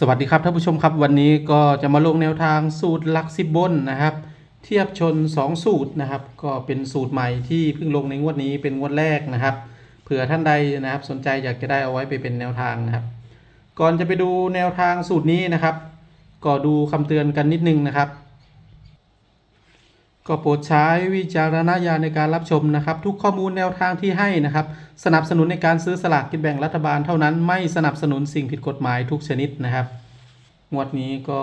สวัสดีครับท่านผู้ชมครับวันนี้ก็จะมาลงแนวทางสูตรหลักสิบบนนะครับ เทียบชน 2 สูตรนะครับ ก็เป็นสูตรใหม่ที่เพิ่งลงในงวดนี้เป็นงวดแรกนะครับเผื่อท่านใดนะครับ สนใจอยากจะได้เอาไว้ไปเป็นแนวทางนะครับ ก่อนจะไปดูแนวทางสูตรนี้นะครับ ก็ดูคำเตือนกันนิดนึงนะครับ ก็โปรดใช้วิจารณญาณในการรับชมนะครับ ทุกข้อมูลแนวทางที่ให้นะครับ สนับสนุนในการซื้อสลากกินแบ่งรัฐบาลเท่านั้นไม่สนับสนุนสิ่งผิดกฎหมายทุกชนิดนะครับ งวดนี้ก็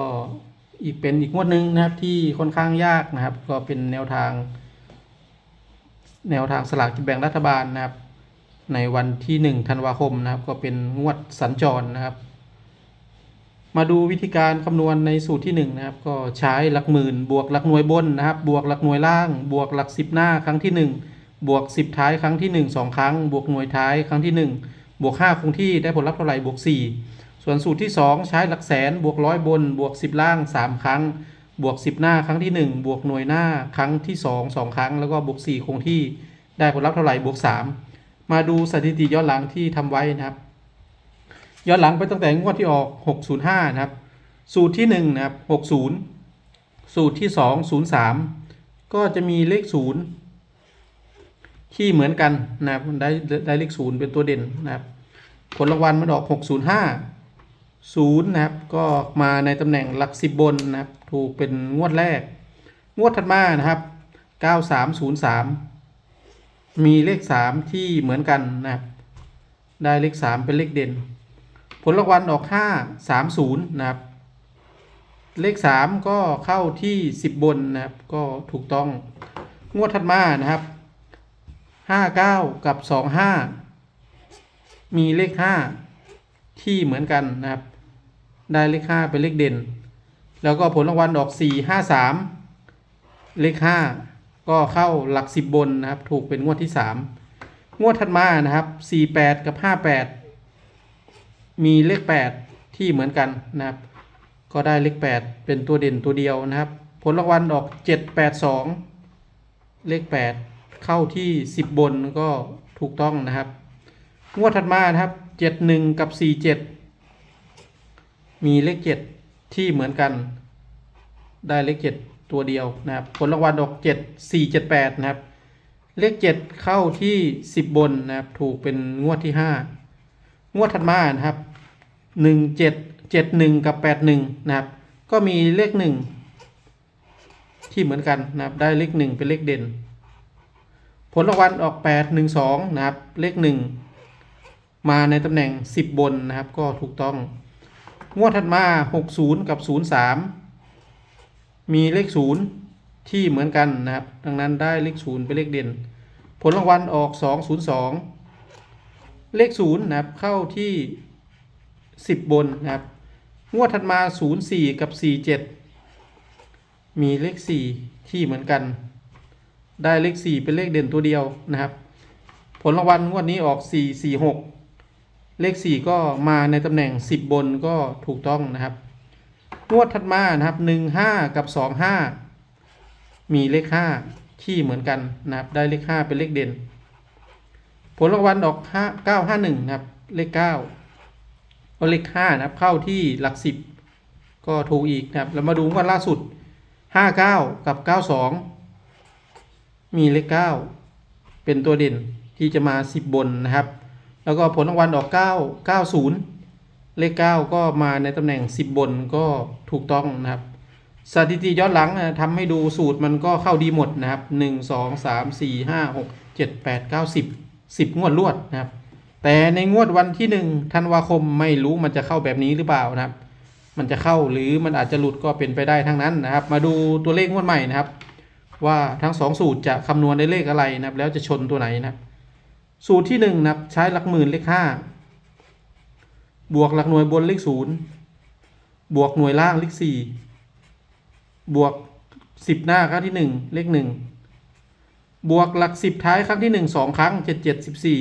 อีกเป็นอีกงวดหนึ่งนะครับที่ค่อนข้างยากนะครับ ก็เป็นแนวทาง แนวทางสลากกินแบ่งรัฐบาลนะครับ ในวันที่1ธันวาคมนะครับ ก็เป็นงวดสัญจรนะครับ มาดูวิธีการคำนวณในสูตรที่1นะครับก็ใช้หลักหมื่น บวกหลักหน่วยบนนะครับ บวกหลักหน่วยล่าง บวกหลักสิบหน้าครั้งที่ 1 บวก 10 ท้ายครั้งที่ 1 2 ครั้ง บวกหน่วยท้ายครั้งที่ 1 บวก 5 คงที่ได้ผลลัพธ์เท่าไหร่บวก 4 ส่วนสูตรที่ 2 ใช้หลักแสน บวกร้อยบน บวก 10 ล่าง 3 ครั้ง บวก 10 หน้าครั้งที่ 1 บวกหน่วยหน้าครั้งที่ 2 2 ครั้ง แล้วก็บวก 4 คงที่ได้ผลลัพธ์เท่าไหร่บวก 3 มาดูสถิติย้อนหลังที่ทำไว้นะครับ ย้อนหลังไปตั้งแต่งวดที่ออก 605 นะครับ สูตรที่ 1 นะครับ 60 สูตรที่ 2 03 ก็จะมีเลข 0 ที่เหมือนกันนะครับได้ได้เลข 0 เป็นตัวเด่นนะครับ ผลรางวัลมันออก 605 0 นะครับ ก็มาในตำแหน่งหลัก 10 บนนะครับ ถูกเป็นงวดแรก งวดถัดมานะครับ 9303 มีเลข 3 ที่เหมือนกันนะครับ ได้เลข 3 เป็นเลขเด่น ผลรางวัลออก 5 30 นะครับ เลข 3 ก็เข้าที่ 10 บนนะครับ ก็ถูกต้อง งวดถัดมานะครับ 59 กับ 25 มีเลข 5 ที่เหมือนกันนะครับ ได้เลข 5 เป็นเลขเด่น แล้วก็ผลรางวัลออก 4 5 3 เลข 5 ก็เข้าหลัก 10 บนนะครับ ถูกเป็นงวดที่ 3 งวดถัดมานะครับ 48 กับ 58 มีเลข 8 ที่เหมือนกันนะครับ ก็ได้เลข 8 เป็นตัวเด่นตัวเดียวนะครับ ผลรางวัลออก 7 8 2 เลข 8 เข้าที่ 10 บนก็ถูกต้องนะครับ งวดถัดมานะครับ 71 กับ 47 มีเลข 7 ที่เหมือนกัน ได้เลข 7 ตัวเดียวนะครับ ผลรางวัลออก 7 4 7 8 นะครับ เลข 7 เข้าที่ 10 บนนะครับ ถูกเป็นงวดที่ 5 งวดถัดมานะครับ1 7 7 1กับ8 1นะครับ ก็มีเลข1ที่เหมือนกันนะครับ ได้เลข1เป็นเลขเด่น ผลรางวัลออก8 1 2นะครับ เลข1มาในตำแหน่ง10บนนะครับ ก็ถูกต้อง งวดถัดมา60กับ03มีเลข0ที่เหมือนกันนะครับ ดังนั้นได้เลข0เป็นเลขเด่น ผลรางวัลออก202 เลข0นะครับเข้าที่ 10 บนนะครับ งวดถัดมา 04 กับ 47 มีเลข 4 ที่เหมือนกัน ได้เลข 4 เป็นเลขเด่นตัวเดียวนะครับ ผลรางวัลงวดนี้ออก 4 4 6 เลข 4 ก็มาในตำแหน่ง 10 บนก็ถูกต้องนะครับ งวดถัดมานะครับ 1 5 กับ 2 5 มีเลข 5 ที่เหมือนกันนะครับ ได้เลข 5 เป็นเลขเด่น ผลรางวัลออก5 9 5 1นะครับ เลข9ก็เลขห้านะครับ เข้าที่หลักสิบก็ถูกอีกนะครับ แล้วมาดูงวดล่าสุดห้าเก้ากับเก้าสองมีเลขเก้าเป็นตัวเด่นที่จะมาสิบบนนะครับ แล้วก็ผลรางวัลออกเก้าเก้าศูนย์เลขเก้าก็มาในตำแหน่งสิบบนก็ถูกต้องนะครับสถิติย้อนหลังนะทำให้ดูสูตรมันก็เข้าดีหมดนะครับหนึ่งสองสามสี่ห้าหกเจ็ดแปดเก้าสิบ สิบงวดรวดนะครับ แต่ในงวดวันที่หนึ่งธันวาคมไม่รู้มันจะเข้าแบบนี้หรือเปล่านะครับ มันจะเข้าหรือมันอาจจะหลุดก็เป็นไปได้ทั้งนั้นนะครับ มาดูตัวเลขงวดใหม่นะครับ ว่าทั้งสองสูตรจะคำนวณได้เลขอะไรนะครับ แล้วจะชนตัวไหนนะครับ สูตรที่หนึ่งนะครับใช้หลักหมื่นเลขห้าบวกหลักหน่วยบนเลขศูนย์บวกหน่วยล่างเลขสี่บวกสิบหน้าครั้งที่หนึ่งเลขหนึ่ง บวกหลักสิบท้ายครั้งที่หนึ่งสองครั้งเจ็ดเจ็ดสิบสี่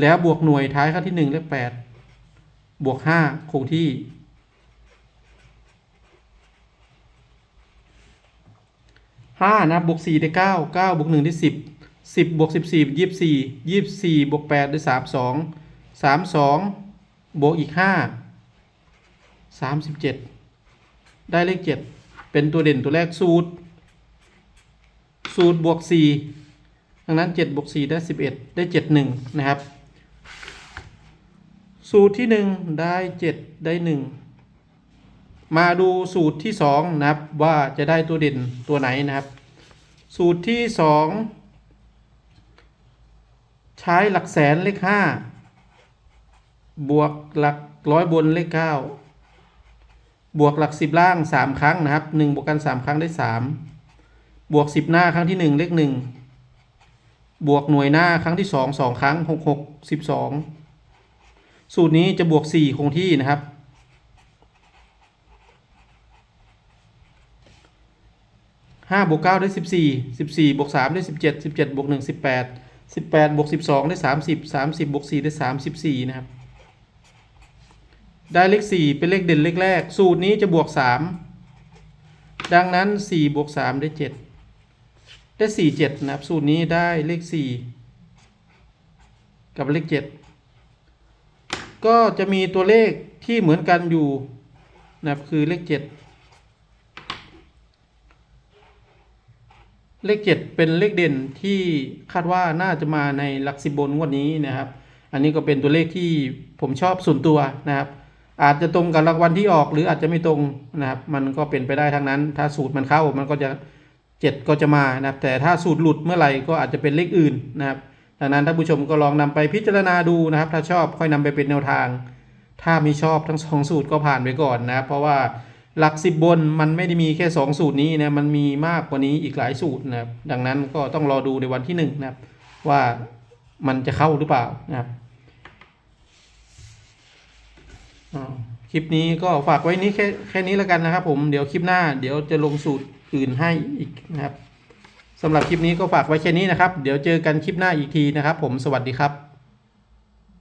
แล้วบวกหน่วยท้ายครั้งที่หนึ่งเลขแปดบวกห้าคงที่ ห้านะบวกสี่ได้เก้าเก้าบวกหนึ่งได้สิบสิบบวกสิบสี่ยี่สิบสี่ยี่สิบสี่บวกแปดได้สามสองสามสองบวกอีกห้าสามสิบเจ็ดได้เลขเจ็ดเป็นตัวเด่นตัวแรกสูตร สูตรบวกสี่ดังนั้นเจ็ดบวกสี่ได้สิบเอ็ดได้เจ็ดหนึ่งนะครับ สูตรที่หนึ่งได้เจ็ดได้หนึ่งมาดูสูตรที่สองนะครับ ว่าจะได้ตัวเด่นตัวไหนนะครับ สูตรที่สองใช้หลักแสนเลขห้าบวกหลักร้อยบนเลขเก้าบวกหลักสิบล่างสามครั้งนะครับหนึ่งบวกกันสามครั้งได้สาม บวกสิบหน้าครั้งที่หนึ่งเลขหนึ่งบวกหน่วยหน้าครั้งที่สองสองครั้งหกหกสิบสองสูตรนี้จะบวกสี่คงที่นะครับ ห้าบวกเก้าได้สิบสี่สิบสี่บวกสามได้สิบเจ็ดสิบเจ็ดบวกหนึ่งสิบแปดสิบแปดบวกสิบสองได้สามสิบสามสิบบวกสี่ได้สามสิบสี่นะครับ ได้เลขสี่เป็นเลขเด่นเลขแรก สูตรนี้จะบวกสามดังนั้นสี่บวกสามได้เจ็ด ได้สี่เจ็ดนะครับ สูตรนี้ได้เลขสี่กับเลขเจ็ดก็จะมีตัวเลขที่เหมือนกันอยู่นะครับคือเลขเจ็ดเลขเจ็ดเป็นเลขเด่นที่คาดว่าน่าจะมาในหลักสิบบนงวดนี้นะครับ อันนี้ก็เป็นตัวเลขที่ผมชอบส่วนตัวนะครับ อาจจะตรงกับรางวัลที่ออกหรืออาจจะไม่ตรงนะครับ มันก็เป็นไปได้ทั้งนั้น ถ้าสูตรมันเข้ามันก็จะ เจ็ดก็จะมานะครับแต่ถ้าสูตรหลุดเมื่อไหร่ก็อาจจะเป็นเลขอื่นนะครับดังนั้นท่านผู้ชมก็ลองนำไปพิจารณาดูนะครับ ถ้าชอบค่อยนำไปเป็นแนวทาง ถ้ามีชอบทั้งสองสูตรก็ผ่านไปก่อนนะครับเพราะว่าหลักสิบบนมันไม่ได้มีแค่สองสูตรนี้นะมันมีมากกว่านี้อีกหลายสูตรนะครับดังนั้นก็ต้องรอดูในวันที่หนึ่งนะครับว่ามันจะเข้าหรือเปล่านะครับคลิปนี้ก็ฝากไว้นี้แค่แค่นี้แล้วกันนะครับผมเดี๋ยวคลิปหน้า เดี๋ยวจะลงสูตร อื่นให้อีกนะครับสำหรับคลิปนี้ก็ฝากไว้แค่นี้นะครับ เดี๋ยวเจอกันคลิปหน้าอีกทีนะครับ ผมสวัสดีครับ